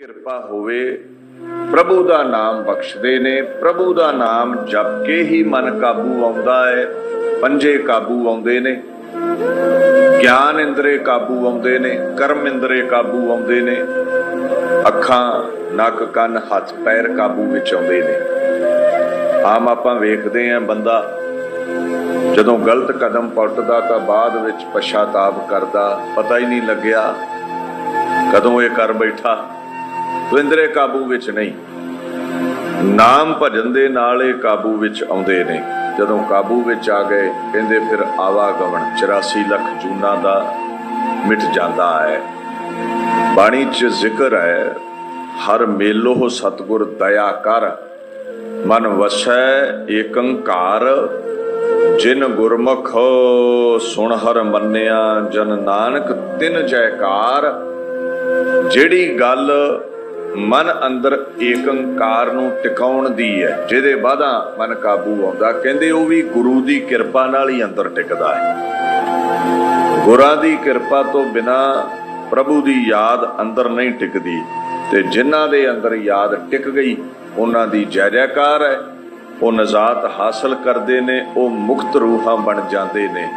ਕਿਰਪਾ ਹੋਵੇ, ਪ੍ਰਭੂ ਦਾ ਨਾਮ ਬਖਸ਼ਦੇ ਨੇ, ਪ੍ਰਭੂ ਦਾ ਨਾਮ ਜਪ ਕੇ ਹੀ ਮਨ ਕਾਬੂ ਆਉਂਦਾ ਹੈ, ਪੰਜੇ ਕਾਬੂ ਆਉਂਦੇ ਨੇ। ਗਿਆਨ ਇੰਦਰੇ ਕਾਬੂ ਆਉਂਦੇ ਨੇ, ਕਰਮ ਇੰਦਰੇ ਕਾਬੂ ਆਉਂਦੇ ਨੇ। ਅੱਖਾਂ, ਨੱਕ, ਕੰਨ, ਹੱਥ, ਪੈਰ ਕਾਬੂ ਵਿੱਚ ਆਉਂਦੇ ਨੇ। ਆਮ ਆਪਾਂ ਵੇਖਦੇ ਆਂ ਬੰਦਾ, ਜਦੋਂ ਗਲਤ ਕਦਮ ਪੁੱਟਦਾ ਤਾਂ ਬਾਅਦ ਵਿੱਚ ਪਛਤਾਪ ਕਰਦਾ, ਪਤਾ ਹੀ ਨਹੀਂ ਲੱਗਿਆ ਕਦੋਂ ਇਹ ਕਰ ਬੈਠਾ। ਵਿੰਦਰੇ ਕਾਬੂ ਵਿੱਚ ਨਹੀਂ। ਨਾਮ ਭਜਨ ਦੇ ਨਾਲ ਇਹ ਕਾਬੂ ਵਿੱਚ ਆਉਂਦੇ ਨੇ। ਜਦੋਂ ਕਾਬੂ ਵਿੱਚ ਆ ਗਏ, ਕਹਿੰਦੇ ਫਿਰ ਆਵਾਗਮਨ 84 ਲੱਖ ਜੂਨਾ ਦਾ ਮਿਟ ਜਾਂਦਾ ਹੈ। ਬਾਣੀ 'ਚ ਜ਼ਿਕਰ ਹੈ, ਹਰ ਮੇਲੋ ਸਤਗੁਰ ਦਇਆ ਕਰ, ਮਨ ਵਸੈ ਏਕੰਕਾਰ, ਜਿਨ ਗੁਰਮੁਖ ਸੁਣ ਹਰ ਮੰਨਿਆ, ਜਨ ਨਾਨਕ ਤਿਨ ਜੈਕਾਰ। ਜਿਹੜੀ ਗੱਲ ਮਨ ਅੰਦਰ ਏਕੰਕਾਰ ਨੂੰ ਟਿਕਾਉਣ ਦੀ ਹੈ, ਜਿਹਦੇ ਬਾਅਦਾ ਮਨ ਕਾਬੂ ਆਉਂਦਾ। ਕਹਿੰਦੇ ਉਹ ਵੀ ਗੁਰੂ ਦੀ ਕਿਰਪਾ ਨਾਲ ਹੀ ਅੰਦਰ ਟਿਕਦਾ ਹੈ। ਗੁਰਾਂ ਦੀ ਕਿਰਪਾ ਤੋਂ ਬਿਨਾ ਪ੍ਰਭੂ ਦੀ ਯਾਦ ਅੰਦਰ ਨਹੀਂ ਟਿਕਦੀ। ਤੇ ਜਿਨ੍ਹਾਂ ਦੇ ਅੰਦਰ ਯਾਦ ਟਿਕ ਗਈ, ਉਹਨਾਂ ਦੀ ਜੈ ਜੈਕਾਰ ਹੈ। ਉਹ ਨਜ਼ਾਤ ਹਾਸਲ ਕਰਦੇ ਨੇ, ਉਹ ਮੁਕਤ ਰੂਹਾਂ ਬਣ ਜਾਂਦੇ ਨੇ।